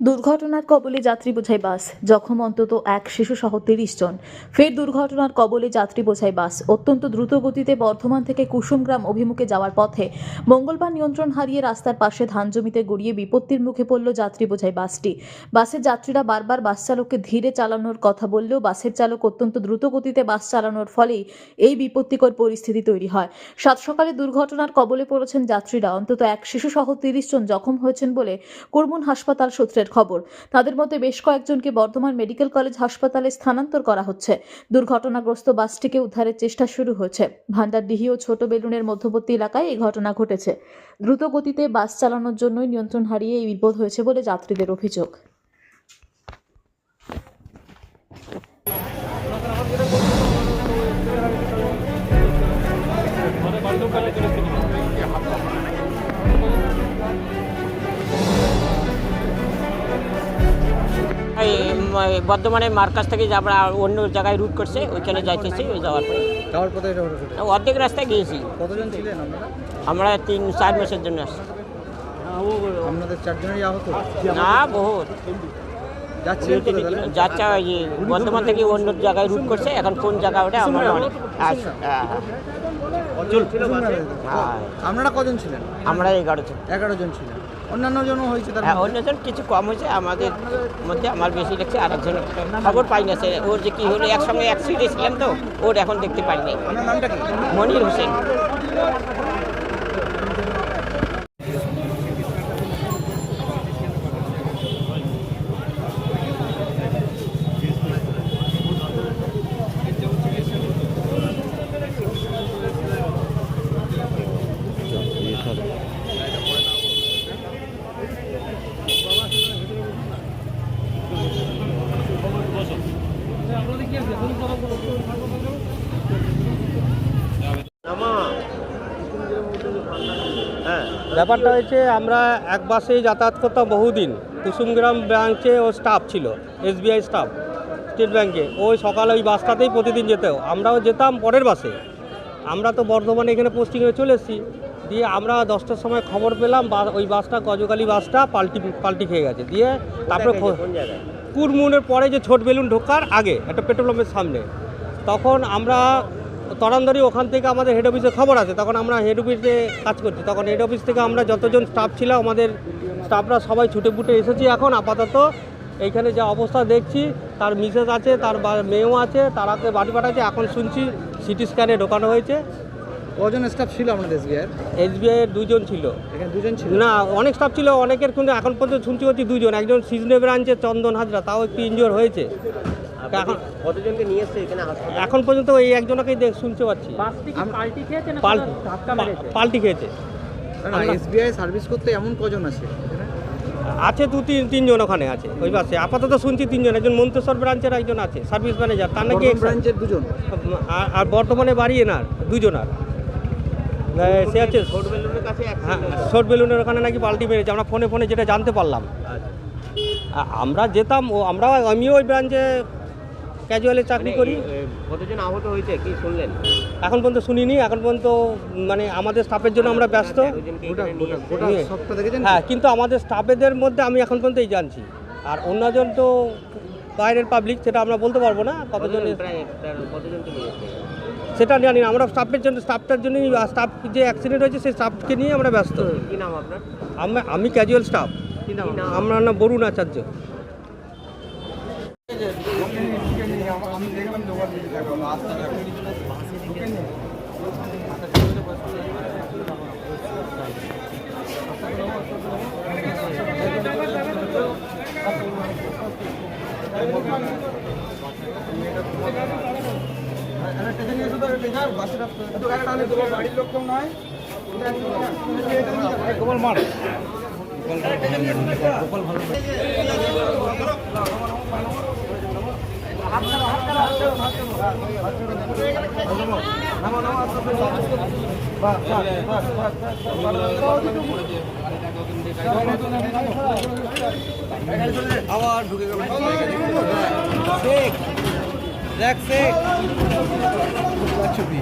দুর্ঘটনার কবলে যাত্রী বোঝাই বাস, জখম অন্তত এক শিশু সহ তিরিশ জন। ফের দুর্ঘটনার কবলে যাত্রী বোঝাই বাস। অত্যন্ত দ্রুত গতিতে বর্ধমান থেকে কুসুমগ্রাম অভিমুখে যাওয়ার পথে মঙ্গলবার নিয়ন্ত্রণ হারিয়ে রাস্তার পাশে ধান জমিতে গড়িয়ে বিপত্তির মুখে পড়ল যাত্রী বোঝাই বাসটি। বাসের যাত্রীরা বারবার বাস চালককে ধীরে চালানোর কথা বললেও বাসের চালক অত্যন্ত দ্রুত গতিতে বাস চালানোর ফলেই এই বিপত্তিকর পরিস্থিতি তৈরি হয়। সাত সকালে দুর্ঘটনার কবলে পড়েছেন যাত্রীরা। অন্তত এক শিশু সহ তিরিশ জন জখম হয়েছেন বলে কুরমুন হাসপাতাল সূত্রের খবর। তাদের মধ্যে বেশ কয়েকজনকে বর্ধমান মেডিকেল কলেজ হাসপাতালে স্থানান্তর করা হচ্ছে। দুর্ঘটনাগ্রস্ত বাসটিকে উদ্ধারের চেষ্টা শুরু হয়েছে। ভান্ডারডিহি ও ছোট বেলুনের মধ্যবর্তী এলাকায় এই ঘটনা ঘটেছে। দ্রুত গতিতে বাস চালানোর জন্যই নিয়ন্ত্রণ হারিয়ে এই বিপদ হয়েছে বলে যাত্রীদের অভিযোগ। বর্ধমানের মার্কাজ থেকে যে আমরা অন্য জায়গায় রুট করছে ওইখানে যাইতেছি ওই যাওয়ার পরে। যাওয়ার পথে অর্ধেক রাস্তায় গিয়েছি। কতজন ছিলেন আমরা তিন চার মাসের জন্য আসছি। আপনাদের চারজনেরই আহত? না বহুত। যাচ্ছে ওই বর্ধমান থেকে অন্য জায়গায় রুট করছে এখন কোন জায়গা ওটা আমরা অনেক হ্যাঁ, হ্যাঁ। আপনারা কজন ছিলেন? আমরা এগারো জন। এগারো জন ছিলেন। অন্যান্য জনও হয়েছে তার হ্যাঁ অন্যজন কিছু কম হয়েছে আমাদের মধ্যে আমার বেশি লাগছে আর একজন খবর পাই না সে ওর যে কি হলো একসঙ্গে এক সিটে ছিলাম তো ওর এখন দেখতে পাইনি। নামটা কি? মনির হোসেন। ব্যাপারটা হয়েছে, আমরা এক বাসে যাতায়াত করতাম বহুদিন। কুসুমগ্রাম ব্রাঞ্চে ও স্টাফ ছিল এসবিআই স্টাফ স্টেট ব্যাংকে ওই সকালে ওই বাসটাতেই প্রতিদিন যেতেও আমরাও যেতাম পরের বাসে। আমরা তো বর্ধমানে এখানে পোস্টিং হয়ে চলে এসেছি। দিয়ে আমরা দশটার সময় খবর পেলাম বা- ওই বাসটা গজকালি বাসটা পাল্টি পাল্টি খেয়ে গেছে। দিয়ে তারপরে কুরমুনের পরে যে ছোট বেলুন ঢোকার আগে একটা পেট্রোল পাম্পের সামনে তখন আমরা তরান্দরি ওখান থেকে আমাদের হেড অফিসে খবর আছে তখন আমরা হেড অফিসে কাজ করছি। তখন হেড অফিস থেকে আমরা যতজন স্টাফ ছিল আমাদের স্টাফরা সবাই ছুটে ফুটে এসেছি এখন আপাতত। এইখানে যা অবস্থা দেখছি তার মিসেস আছে তার মেয়েও আছে তারাকে বাড়ি পাঠাচ্ছে এখন শুনছি সিটি স্ক্যানে ঢোকানো হয়েছে। কজন স্টাফ ছিল আপনাদের এসবিআই এসবিআই এর দুজন ছিল। এখানে দুজন ছিল? না অনেক স্টাফ ছিল অনেকের কিন্তু এখন পর্যন্ত শুনছি হচ্ছে দুজন একজন সিজনে ব্রাঞ্চের চন্দন হাজরা তাও একটু ইনজোর হয়েছে। এখন কতজনকে নিয়ে এসছে এখানে এখন পর্যন্ত এই একজনকেই দেখ শুনতে পাচ্ছি। পাল্টি খেয়েছে এসবিআই সার্ভিস করতে এমন কজন আছে আছে দু তিন তিনজন ওখানে আছে ওই বাসে আপাতত শুনছি তিনজন একজন মন্তেশ্বর ব্রাঞ্চের একজন আছে সার্ভিস ম্যানেজার তার নাকি ব্রাঞ্চের দুজন? আর- আর বর্তমানে বাড়ি এনার দুজন আর সে আছে হ্যাঁ শর্ট বেলুনের ওখানে নাকি পাল্টি মেরেছে আমরা ফোনে ফোনে যেটা জানতে পারলাম। আমরা যেতাম ও আমরা আমিও ওই ব্রাঞ্চে ক্যাজুয়ালি চাকরি করি। কতজন আহত হয়েছে কি শুনলেন? এখন পর্যন্ত শুনিনি এখন পর্যন্ত মানে আমাদের স্টাফের জন্য আমরা ব্যস্ত। দেখেছেন? হ্যাঁ কিন্তু আমাদের স্টাফেদের মধ্যে আমি এখন পর্যন্ত এই জানছি। আর অন্যজন তো বাইরের পাবলিক সেটা আমরা বলতে পারব না কতজন নিয়ে সেটা জানি না আমরা স্টাফের জন্য স্টাফটার জন্যই স্টাফ যে অ্যাক্সিডেন্ট হয়েছে সেই স্টাফকে নিয়ে আমরা ব্যস্ত। কি নাম আপনার? আমরা আমি ক্যাজুয়াল স্টাফ আমার নাম বরুণ আচার্য। আবার ঢুকে গেল। শেখ দেখ শেখ ছবি